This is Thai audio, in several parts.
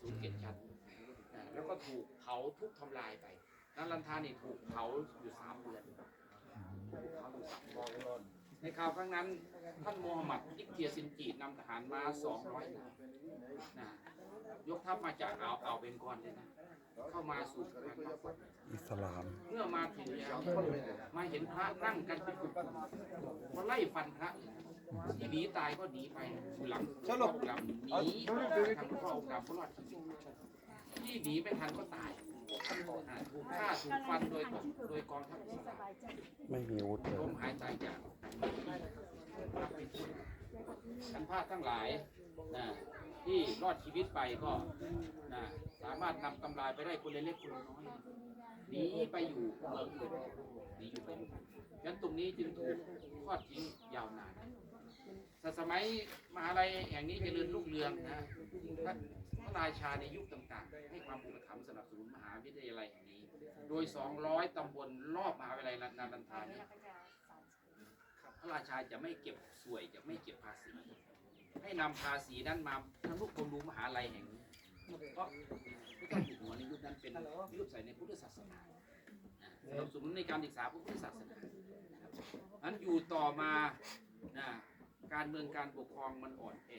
ศูนย์เกียรติชัดนะแล้วก็ถูกเผาทุบทำลายไปนันลันทานี่ถูกเผาอยู่สามเดือนถูกเผาอยู่สามเดือนในคราวครั้งนั้น ท่านโมฮัมหมัดอิกเทียซินจีนำทหารมาสองร้อยนายนะยกทัพมาจากอ่าวอ่าวเบงกอลเลยนะ เข้ามาสู่สถานมักฟัดอิสลาม เมื่อมาถึงแล้วมาเห็นพระนั่งกันเป็นกลุ่มๆมาไล่ฟันพระเลยนะที่ หนีตายก็หนีไปอยู่หลังพ่อองค์ดำหนีทางพ่อองค์ดำก็รอดชีวิตที่หนีไม่ทันก็ตายอ่าถูกฆ่าถูกฟันโดยโดยกองทัพอิสลามไม่มีอาวุธเลลยมหายใจจากรับผิดชอบท่านพระทั้งหลายนะที่รอดชีวิตไปก็นะสามารถนำกำไรไปได้คนเล็กคนน้อยหนีไปอยู่เมืองอื่นหนีอยู่ไปอยู่ฉะนั้นตรงนี้จึงถูกทอดทิ้งยาวนานแต่ สมัยมหาลัยแห่งนี้เจริญรุ่งเรืองนะพระราชาในยุคต่างๆ ให้ความอุปถัมภ์สนับสนุนมหาวิทยาลัยแห่งนี้ โดย 200 ตำบลรอบมหาวิทยาลัยนารันทานี่ยพระราชาจะไม่เก็บสวยจะไม่เก็บภาษี ให้นำภาษีนั้นมาทำนุบำรุงมหาลัยแห่งนี้เพราะพระเจ้าอยู่หัวในยุคนั้นเป็นยุคใส่ในพุทธศาสนาสนับสนุนในการศึกษาพระพุทธศาสนานะครับนั้นอยู่ต่อมานะ การเมืองการปกครองมันอ่อนแอ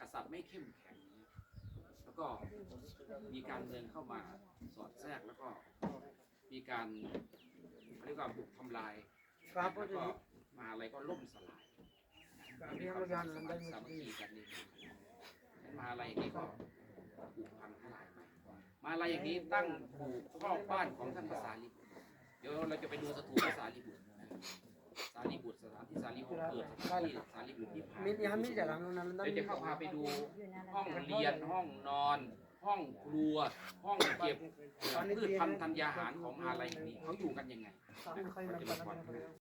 กษัตริย์ไม่เข้มแข็งแล้วก็มีการเมืองเข้ามาสอดแทรกแล้วก็มีการเรียกว่าบุกทำลายครับแล้วก็มหาอะไรก็ล่มสลายมีความสามัคคีสามัคคีกันนี่มหาอะไรอย่างนี้ก็บุกพังทลายไปมหาอะไรอย่างนี้ตั้งผูกครอบบ้านของท่านภาษาลิบเดี๋ยวเราจะไปดูสถูปภาษาลิบตรนะสารีบุตรสถาน ที่สารีบุตรเกิดสถานที่สารีบุตรที่ผ่านเดี๋ยวจะเข้าพาไปดูห้องเรียนห้องนอน ห้องครัว ห้องเก็บพืชพันธุ์ธัญญาหารของมหาลัยแห่งนี้เขาอยู่กันยังไง Kami kayo nagpanagpan.